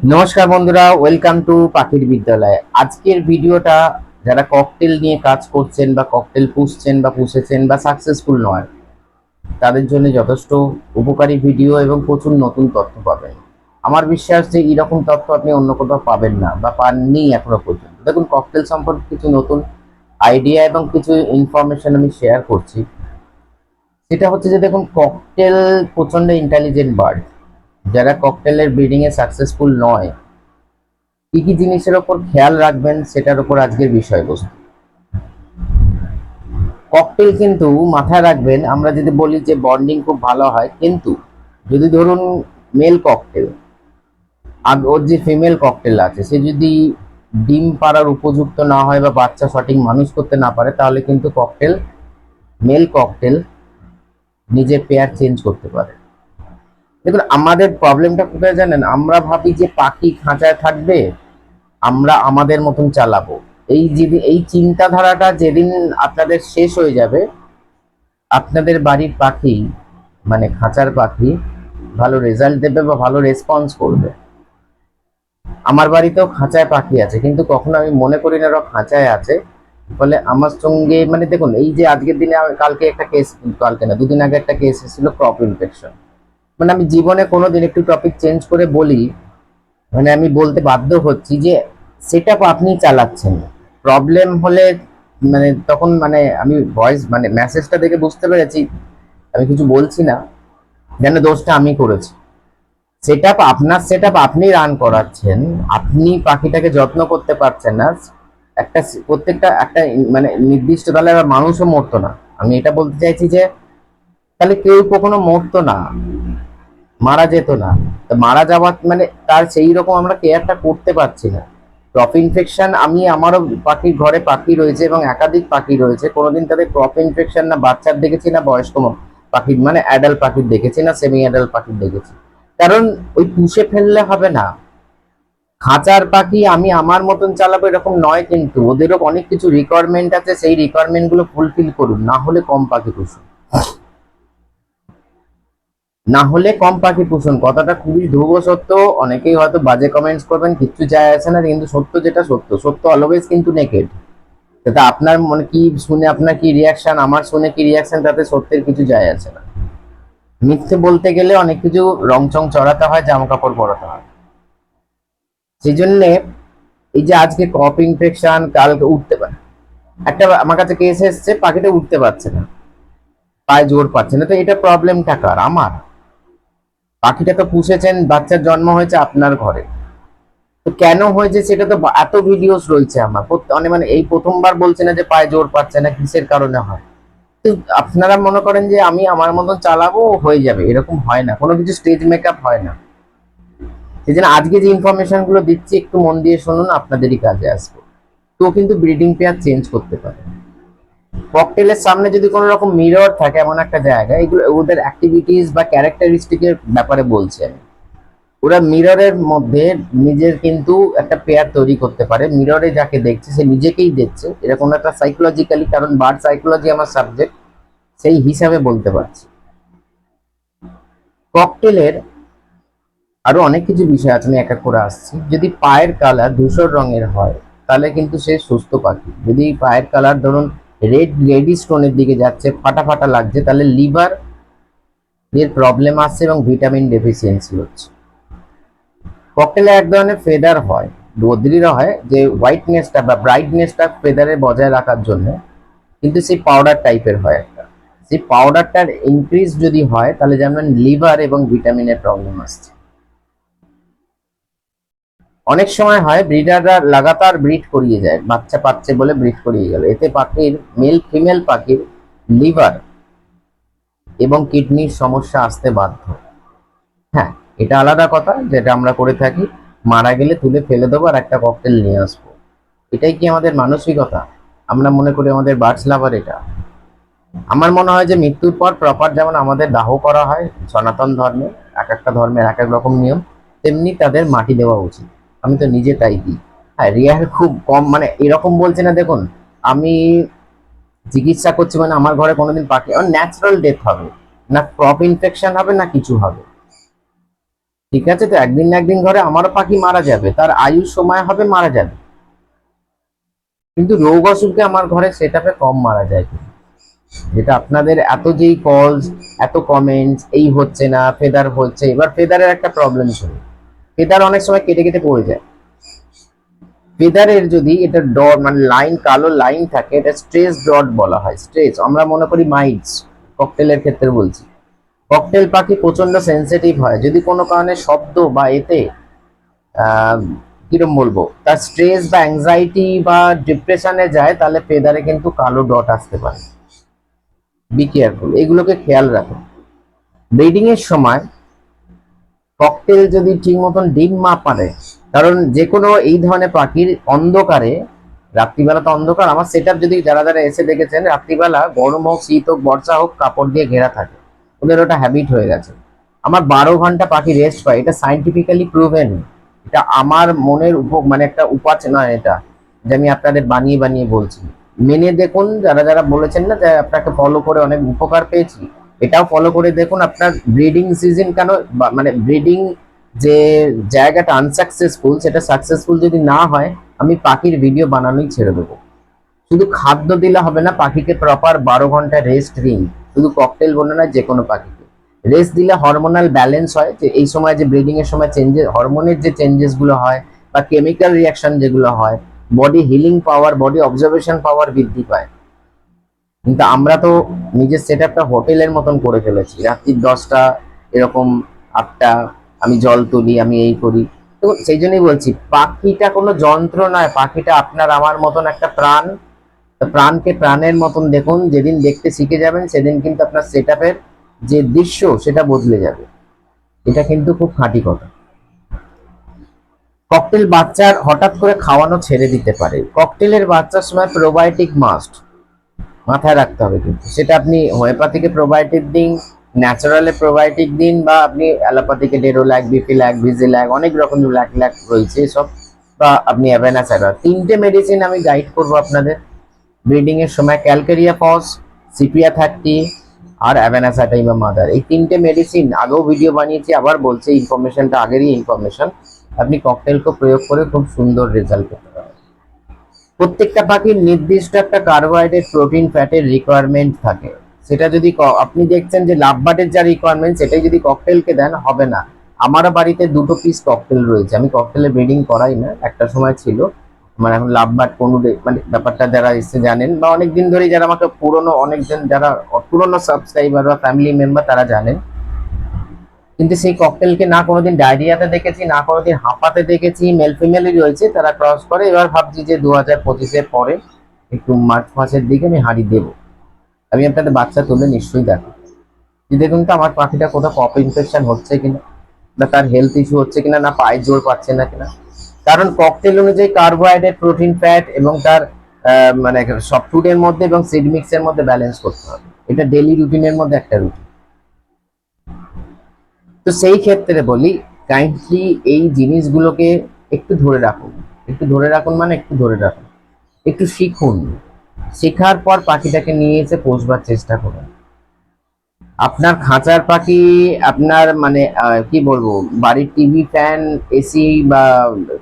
নমস্কার বন্ধুরা welcome to পাখির বিদ্যালয়। আজকের ভিডিওটা যারা ককটেল নিয়ে কাজ করছেন বা ককটেল পুষছেন বা পুষেছেন বা সাকসেসফুল নয়, তাদের জন্য যথেষ্ট উপকারী ভিডিও এবং প্রচুর নতুন তথ্য পাবেন। আমার বিশ্বাস যে এরকম তথ্য আপনি অন্য কোথাও পাবেন না বা পাননি এখনও পর্যন্ত। দেখুন ককটেল সম্পর্কে কিছু নতুন আইডিয়া এবং কিছু ইনফরমেশন আমি শেয়ার করছি। সেটা হচ্ছে যে, দেখুন ককটেল প্রচণ্ড ইন্টেলিজেন্ট বার্ড যারা ককটেলের ব্রিডিং এ সাকসেসফুল নয়, কি কি জিনিসের ওপর খেয়াল রাখবেন সেটার উপর আজকের বিষয়বস্তু? ককটেল কিন্তু মাথায় রাখবেন, আমরা যদি বলি যে বন্ডিং খুব ভালো হয়, কিন্তু যদি ধরুন মেল ককটেল আর ওর যে ফিমেল ককটেল আছে, সে যদি ডিম পাড়ার উপযুক্ত না হয় বা বাচ্চা সঠিক মানুষ করতে না পারে, তাহলে কিন্তু ককটেল মেল ককটেল নিজের পেয়ার চেঞ্জ করতে পারে। দেখুন, আমাদের প্রবলেমটা কোথায় জানেন? আমরা ভাবি যে পাখি খাঁচায় থাকবে, আমরা আমাদের মতন চালাবো। এই যেদিন এই চিন্তাধারাটা যেদিন আপনাদের শেষ হয়ে যাবে, আপনাদের বাড়ির পাখি মানে খাঁচার পাখি, ভালো রেজাল্ট দেবে বা ভালো রেসপন্স করবে। আমার বাড়িতেও খাঁচায় পাখি আছে, কিন্তু কখনো আমি মনে করি না ওরা খাঁচায় আছে। ফলে আমার সঙ্গে মানে দেখুন, এই যে আজকের দিনে কালকে একটা কেস কালকে না, দুদিন আগে একটা কেস এসেছিল ক্রপ ইনফেকশন মানে আমি জীবনে কোনোদিন একটু টপিক চেঞ্জ করে বলি মানে আমি বলতে বাধ্য হচ্ছি যে সেটা আপনি চালাচ্ছেন। প্রবলেম হলে মানে তখন মানে আমি ভয়েস মানে মেসেজটা দেখে বুঝতে পেরেছি, আমি কিছু বলছি না, যেন দোষটা আমি করেছি। সেট আপ আপনার সেট আপ আপনি রান করাচ্ছেন, আপনি পাখিটাকে যত্ন করতে পারছেন না, একটা প্রত্যেকটা একটা মানে নির্দিষ্ট তাহলে মানুষও মরতো না। আমি এটা বলতে চাইছি যে তাহলে কেউ কখনো মরতো না। মারা যেত না। মারা যাওয়ার মানে তার সেই রকম আমরা কেয়ারটা করতে পারছি না। ক্রপ ইনফেকশন আমি আমারও পাখির ঘরে পাখি রয়েছে এবং একাধিক পাখি রয়েছে। কোনোদিন তাদের ক্রপ ইনফেকশন না, বাচ্চার দেখেছি না, বয়স্ক পাখির মানে অ্যাডাল্ট পাখির দেখেছি না সেমি অ্যাডাল্ট পাখির দেখেছি। কারণ ওই পুষে ফেললে হবে না। খাঁচার পাখি আমি আমার মতন চালাবো এরকম নয় কিন্তু, ওদেরও অনেক কিছু রিকোয়ারমেন্ট আছে, সেই রিকোয়ারমেন্টগুলো ফুলফিল করুন, না হলে কম পাখি পুষুন। না হলে কম পাখি পুষুন কথাটা খুবই ধ্রুব সত্য। অনেকেই হয়তো বাজে কমেন্টস করবেন, কিচ্ছু যায় আসে না, কিন্তু সত্য যেটা সত্য। সত্য অলওয়েজ কিন্তু নেকেড তাতে আপনার মনে কি শুনে, আপনার কি রিয়াকশন আমার শুনে কি রিয়াকশন তাতে সত্যের কিছু যায় আসে না। মিথ্যে বলতে গেলে অনেক কিছু রংচং চড়াতে হয় জামা কাপড় পরাতে হয়। সেই জন্যে এই যে আজকে কপ ইনফেকশন কালকে উঠতে পারে। একটা আমার কাছে কেস এসছে, পাখিটা উঠতে পারছে না। পায়ে জোর পাচ্ছে না। তো এটা প্রবলেমটা কার? আমার। পাখিটা তো পুষেছেন, বাচ্চার জন্ম হয়েছে আপনার ঘরে। তো কেন হয়েছে সেটা তো এত ভিডিওস রয়েছে আমার। অনেক মানে এই প্রথমবার বলছে না যে পায়ে জোর পাচ্ছে না, কিসের কারণে হয়? তো আপনারা মনে করেন যে আমি আমার মতন চালাবো, হয়ে যাবে, এরকম হয় না। কোনো কিছু স্টেজ মেকআপ হয় না। সেই জন্য আজকে যে ইনফরমেশনগুলো দিচ্ছি, একটু মন দিয়ে শুনুন, আপনাদেরই কাজে আসবে। তো কিন্তু ব্রিডিং পেয়ার চেঞ্জ করতে পারে। ককটেলের সামনে যদি কোনো রকম মিরর থাকে এমন একটা জায়গা এগুলো ওদের অ্যাক্টিভিটিস বা ক্যারেক্টারিস্টিকের ব্যাপারে বলছি আমি। ওরা মিররের মধ্যে নিজের কিন্তু একটা পেয়ার তৈরি করতে পারে। মিররে যাকে দেখছে, সে নিজেকেই দেখছে। এরকম একটা সাইকোলজিক্যালি কারণ বার্ড সাইকোলজি আমার সাবজেক্ট সেই হিসাবে বলতে পারছি। ককটেলের আরও অনেক কিছু বিষয় আছে, আমি এক এক করে আসছি। যদি পায়ের কালার ধূসর রঙের হয়, তাহলে কিন্তু সে সুস্থ পাখি। যদি পায়ের কালার ধরুন রেড রেডি স্টোনের দিকে যাচ্ছে ফাটা ফাটা লাগছে, তাহলে লিভার এর প্রবলেম আসছে এবং ভিটামিন ডেফিসিয়েন্সি হচ্ছে। ককটেলে এক ধরনের ফেদার হয়, বদ্রিরা হয়, যে হোয়াইটনেসটা বা ব্রাইটনেসটা ফেদারে বজায় রাখার জন্য, কিন্তু সেই পাউডার টাইপের হয় একটা। সেই পাউডারটার ইনক্রিজ যদি হয়, তাহলে যেমন লিভার এবং ভিটামিনের প্রবলেম আসছে। অনেক সময় হয় ব্রিডাররা লাগাতার ব্রিড করিয়ে যায় বাচ্চা পাচ্ছে বলে ব্রিড করিয়ে গেল। এতে পাখির, মেল, ফিমেল পাখির লিভার এবং কিডনির সমস্যা আসতে বাধ্য। হ্যাঁ এটা আলাদা কথা যেটা আমরা করে থাকি, মারা গেলে তুলে ফেলে দেবো আর একটা ককটেল নিয়ে আসব। এটাই কি আমাদের মানসিকতা? আমরা মনে করি আমাদের বার্ডস লাভার এটা। আমার মনে হয় যে মৃত্যুর পর প্রপার যেমন আমাদের দাহ করা হয়, সনাতন ধর্মে, এক একটা ধর্মের এক এক রকম নিয়ম, তেমনি তাদের মাটি দেওয়া উচিত। আমি তো নিজে তাই দিই। হ্যাঁ রিয়ার খুব কম মানে এরকম বলছে না, দেখুন, আমি চিকিৎসা করছি মানে আমার ঘরে কোনোদিন পাখি ন্যাচারাল ডেথ হবে। না ক্রপ ইনফেকশন হবে, না কিছু হবে। ঠিক আছে তো? একদিন না একদিন ঘরে আমারও পাখি মারা যাবে, তার আয়ুর সময় হবে, মারা যাবে। কিন্তু রোগ অসুখে আমার ঘরে সেটাপে কম মারা যায়। যেটা আপনাদের এত যেই কলস এত কমেন্টস এই হচ্ছে না ফেদার হচ্ছে, এবার ফেদারের একটা প্রবলেম ছিল ফেদার অনেক সময় কেটে কেটে পড়ে যায়। ফেদারের যদি এটা ডট মানে লাইন কালো লাইন থাকে, এটা স্ট্রেস ডট বলা হয়, স্ট্রেস। আমরা মনে করি মাইটস, ককটেলের ক্ষেত্রে বলছি। ককটেল পাখি প্রচণ্ড সেন্সিটিভ হয়। যদি কোনো কারণে শব্দ বা এতে কিরম বলব, তার স্ট্রেস বা অ্যাংজাইটি বা ডিপ্রেশনে যায়, তাহলে ফেদারে কিন্তু কালো ডট আসতে পারে। বি কেয়ারফুল এগুলোকে খেয়াল রাখুন। এর সময় ককটেল যদি ঠিক মতন ডিম মা পারে, কারণ যে কোনো এই ধরনের পাখির অন্ধকারে, রাত্রিবেলা তো অন্ধকার, আমার সেট যদি যারা যারা এসে দেখেছেন, রাত্রিবেলা গরম হোক, শীত হোক, বর্ষা হোক, কাপড় দিয়ে ঘেরা থাকে, ওদের ওটা হ্যাবিট হয়ে গেছে। আমার বারো ঘণ্টা পাখি রেস্ট পায়, এটা সাইন্টিফিক্যালি প্রুভেন এটা আমার মনের উপ মানে একটা উপাচ নয় এটা, যে আমি আপনাদের বানিয়ে বানিয়ে বলছি। মেনে দেখুন, যারা যারা বলেছেন না যে আপনাকে ফলো করে অনেক উপকার পেয়েছি এটাও ফলো করে দেখুন আপনার ব্রিডিং সিজন কেন মানে ব্রিডিং যে জায়গাটা আনসাকসেসফুল সেটা সাকসেসফুল যদি না হয়, আমি পাখির ভিডিও বানানোই ছেড়ে দেবো। শুধু খাদ্য দিলে হবে না, পাখিকে প্রপার বারো ঘণ্টা রেস্ট দিন। শুধু ককটেল বলে না, যে কোনো পাখিকে। রেস্ট দিলে হরমোনাল ব্যালেন্স হয়, যে এই সময় যে ব্রিডিং এর সময় চেঞ্জেস হরমোনের যে চেঞ্জেসগুলো হয়, বা কেমিক্যাল রিয়াকশন যেগুলো হয় body healing power body observation power বৃদ্ধি পায়। কিন্তু আমরা তো নিজের সেট আপটা হোটেলের মতন করে ফেলেছি। রাত্রির দশটা, এরকম আটটা, আমি জল তুলি, আমি এই করি। তো সেই জন্যই বলছি, পাখিটা কোনো যন্ত্র নয়, পাখিটা আপনার আমার মতন একটা প্রাণ। প্রাণকে প্রাণের মতন দেখুন, যেদিন দেখতে শিখে যাবেন, সেদিন কিন্তু আপনার সেট যে দৃশ্য, সেটা বদলে যাবে। এটা কিন্তু খুব খাঁটি কথা। ককটেল বাচ্চার হঠাৎ করে খাওয়ানো ছেড়ে দিতে পারে। ককটেলের বাচ্চার সময় প্রোবায়োটিক মাস্ট মাথায় রাখতে হবে কিন্তু। সেটা আপনি হোমিওপ্যাথিকে প্রোবায়োটিক দিন, ন্যাচারালে প্রোবায়োটিক দিন বা আপনি অ্যালোপ্যাথিকে ডেরোল্যাক বিফিল্যাক ভিজিল্যাক অনেক রকম ল্যাক ল্যাক রয়েছে সব বা আপনি অ্যাভেনা অ্যাভেনাসাইড তিনটে মেডিসিন আমি গাইড করব আপনাদের। ব্রিডিং এর সময় ক্যালকেরিয়া পস সিপিয়া থার্টি আর অ্যাভেনাসাটাই বা মাদার এই তিনটে মেডিসিন আগেও ভিডিও বানিয়েছি, আবার বলছি ইনফরমেশনটা আগেরই ইনফরমেশন আপনি ককটেলকে প্রয়োগ করে খুব সুন্দর রেজাল্ট পেতে প্রত্যেকটা পাখির নির্দিষ্ট একটা কার্বোহাইড্রেট প্রোটিন ফ্যাটের রিকোয়ারমেন্ট থাকে। সেটা যদি আপনি দেখছেন যে লাভবাটের যা রিকোয়ারমেন্ট সেটাই যদি ককটেলকে দেন, হবে না। আমারও বাড়িতে দুটো পিস ককটেল রয়েছে। আমি ককটেলের ব্রিডিং করাই না, একটা সময় ছিল। মানে এখন লাভবাট কোনো মানে ব্যাপারটা যারা এসে জানেন, বা অনেক দিন ধরেই যারা আমাকে পুরনো, অনেকজন যারা পুরনো সাবস্ক্রাইবার বা ফ্যামিলি মেম্বার তারা জানেন। কিন্তু সেই ককটেলকে না কোনোদিন ডায়রিয়াতে দেখেছি, না কোনোদিন হাঁপাতে দেখেছি মেল ফিমেলই রয়েছে, তারা ক্রস করে। এবার ভাবছি যে দু হাজার পঁচিশের পরে, একটু মার্চ মাসের দিকে আমি হাঁড়ি দেবো। আমি আপনাদের বাচ্চা তুলে নিশ্চয়ই দেখো যে দেখুন তো, আমার পাখিটা কোথাও কপ ইনফেকশন হচ্ছে কিনা, বা তার হেলথ ইস্যু হচ্ছে কিনা, না পায়ে জোর পাচ্ছে না কিনা। কারণ ককটেল অনুযায়ী কার্বোহাইড্রেট প্রোটিন ফ্যাট এবং তার মানে সব ফুডের মধ্যে এবং সিড মিক্সের মধ্যে ব্যালেন্স করতে হবে। এটা ডেলি রুটিনের মধ্যে একটা রুটিন তো সেই ক্ষেত্রে বলি কাইন্ডলি এই জিনিসগুলোকে একটু ধরে রাখুন। একটু ধরে রাখুন মানে একটু ধরে রাখুন। একটু শিখুন। শেখার পর পাখিটাকে নিয়ে এসে পোষবার চেষ্টা করুন। আপনার খাঁচার পাখি, আপনার মানে কি বলব, বাড়ির টিভি ফ্যান, এসি বা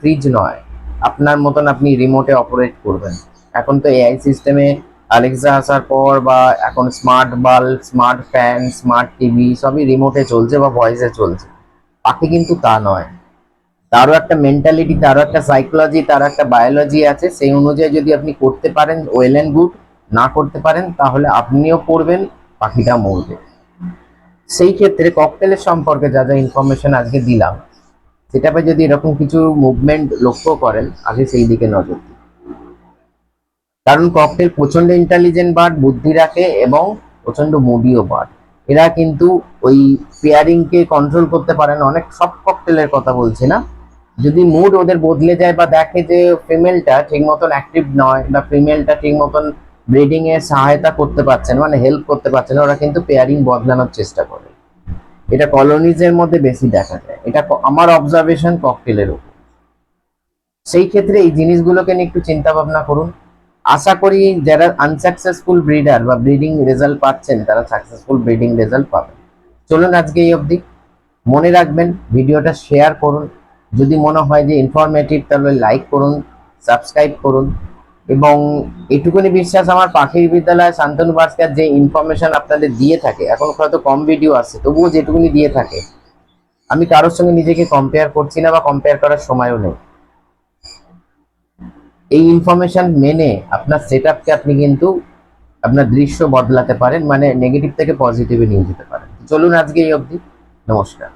ফ্রিজ নয়। আপনার মতন আপনি রিমোটে অপারেট করবেন। এখন তো এআই সিস্টেমে আলেক্সা আসার পর বা এখন smart bulb smart fan smart TV সবই রিমোটে চলছে বা ভয়েসে চলছে। পাখি কিন্তু তা নয়। তারও একটা মেন্টালিটি তারও একটা সাইকোলজি তারও একটা বায়োলজি আছে। সেই অনুযায়ী যদি আপনি করতে পারেন ওয়েল অ্যান্ড গুড না করতে পারেন, তাহলে আপনিও পড়বেন পাখিটা মরবে। সেই ক্ষেত্রে ককটেলের সম্পর্কে যা যা ইনফরমেশন আজকে দিলাম, সেটাতে যদি এরকম কিছু মুভমেন্ট লক্ষ্য করেন, আগে সেই দিকে নজর দিন। কারণ ককটেল প্রচণ্ড ইন্টেলিজেন্ট বার্ড বুদ্ধি রাখে এবং প্রচণ্ড মুডিও বার্ড এরা কিন্তু ওই পেয়ারিং কে কন্ট্রোল করতে পারে না। অনেক সব ককটেলের কথা বলছি না। যদি মুড ওদের বদলে যায় বা দেখে যে ফিমেলটা ঠিক মতন অ্যাক্টিভ নয় বা ফিমেলটা ঠিক মতন ব্রিডিং এ সহায়তা করতে পারছে না মানে হেল্প করতে পারছে না, ওরা কিন্তু পেয়ারিং বদলানোর চেষ্টা করে। এটা কলোনিজের মধ্যে বেশি দেখা যায়। এটা আমার অবজারভেশন ককটেলের উপর। সেই ক্ষেত্রে এই জিনিসগুলোকে নিয়ে একটু চিন্তা ভাবনা করুন। আশা করি যারা আনসাকসেসফুল ব্রিডার বা ব্রিডিং রেজাল্ট পাচ্ছেন, তারা সাকসেসফুল ব্রিডিং রেজাল্ট পাবেন। চলুন আজকে এই অবধি। মনে রাখবেন, ভিডিওটা শেয়ার করুন। যদি মনে হয় যে ইনফরমেটিভ তাহলে লাইক করুন সাবস্ক্রাইব করুন। এবং এটুকুনি বিশ্বাস আমার পাখির বিদ্যালয় শান্তনু ভাস্কর যে ইনফরমেশন আপনাদের দিয়ে থাকে, এখন হয়তো কম ভিডিও আছে, তবুও যেটুকুনি দিয়ে থাকে, আমি কারোর সঙ্গে নিজেকে কম্পেয়ার করছি না বা কম্পেয়ার করার সময়ও নেই। এই ইনফরমেশন মেনে আপনার সেট আপকে আপনি কিন্তু আপনার দৃশ্য বদলাতে পারেন মানে নেগেটিভ থেকে পজিটিভে নিয়ে যেতে পারেন। চলুন আজকে এই অবধি। নমস্কার।